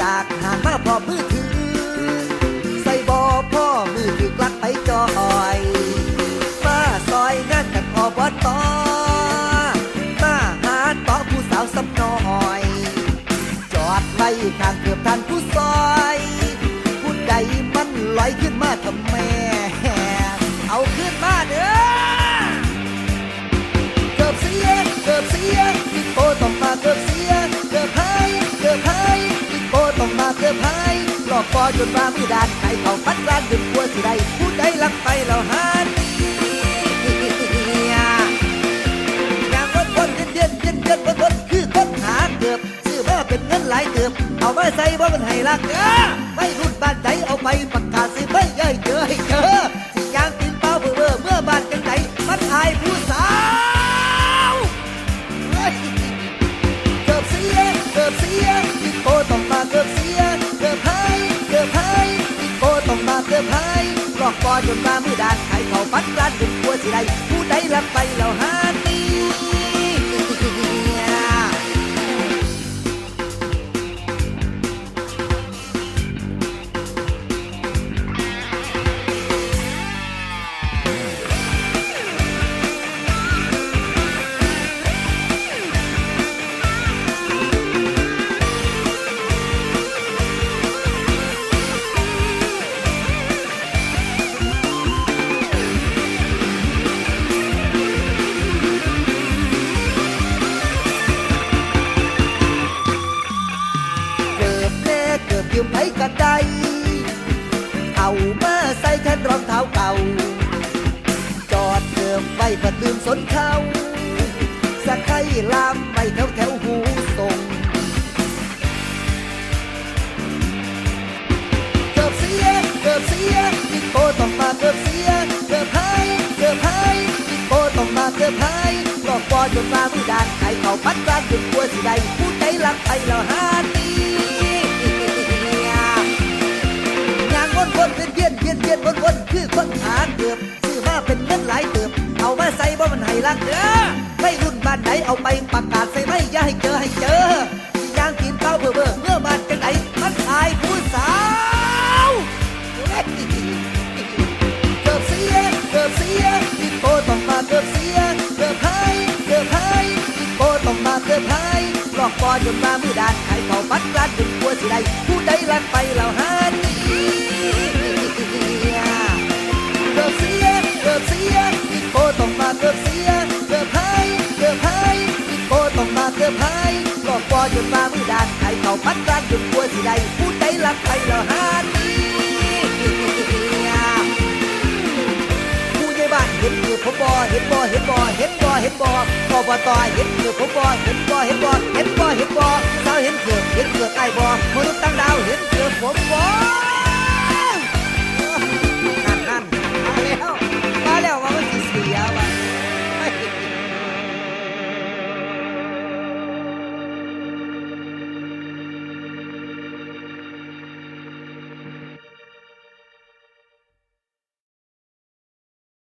จากห่างมาพอมือถือ ใส่บอพ่อมือถือกลักไปจอย มาซอยงานกันอบตมาหาต่อผู้สาวสำน้อย จอดไว้ข้างเกือบทันผู้ซอย ผู้ใดมันลอยขึ้นมาทำไม องมาเกือบหายหลอกปอจนมามือดานใครเขาพัดร้านดึงกลัวสิได้ผู้ใดลักไปแล้วหาหนีอย่างวนวนเดียนเดียนเดียนวนวนคือคนหาเกือบซื้อมาเป็นเงินหลายเกือบเอามาใส่ว่ามันให้รักเออไม่ อกปอจนมามือดานใครเขาฟัดร้านดึงกลัวสิได้ผู้ใดลับไปแล้วหา กันได้ เอามาใส่แทนรองเท้าเก่า จอดเกือบไว้เพื่อลืมสนเขาสักไข่ลามไปแถวแถวหูส่งเกือบเสียเกือบเสียพี่โกต้องมาเกือบเสียเกือบหายเกือบหายพี่โกต้องมาเกือบหายหลอกปอจนมามือดานใครเขาพัดร้านดึงกลัวสิได้ผู้ใดลักไปแล้วหาตี ยางวนวนเวียนเวียนเวียนวนวนคือคนหาเกือบซื้อมาเป็นเงินหลายเกือบเอามาใส่บ่มันให้รักเด้อไม่รุ่นบ้านไหนเอาไปประกาศใส่ไม่อย่าให้เจอให้เจอ อกปอจนมามือดานใครเขาปัดร้านดึงกลัวสิได้ผู้ใดลักไปแล้วหาหนีเกือบเสียเกือบเสียพี่โกต้องมาเกือบเสียเกือบหายเกือบหายพี่โกต้องมาเกือบหายหลอกปอจนมามือดานใครเขาปัดร้านดึงกลัวสิได้ผู้ใดลักไปแล้วหาหนี เห็นมือผมบอเห็นบอเห็นบอเห็นบอเห็นบอบอบตอเห็นมือผมบอเห็นบอเห็นบอเห็นบอเห็นบอสาวเห็นเกือเห็นเกือบไอ้บอมนุษย์ตั้งดาวเห็นเกือผมบอ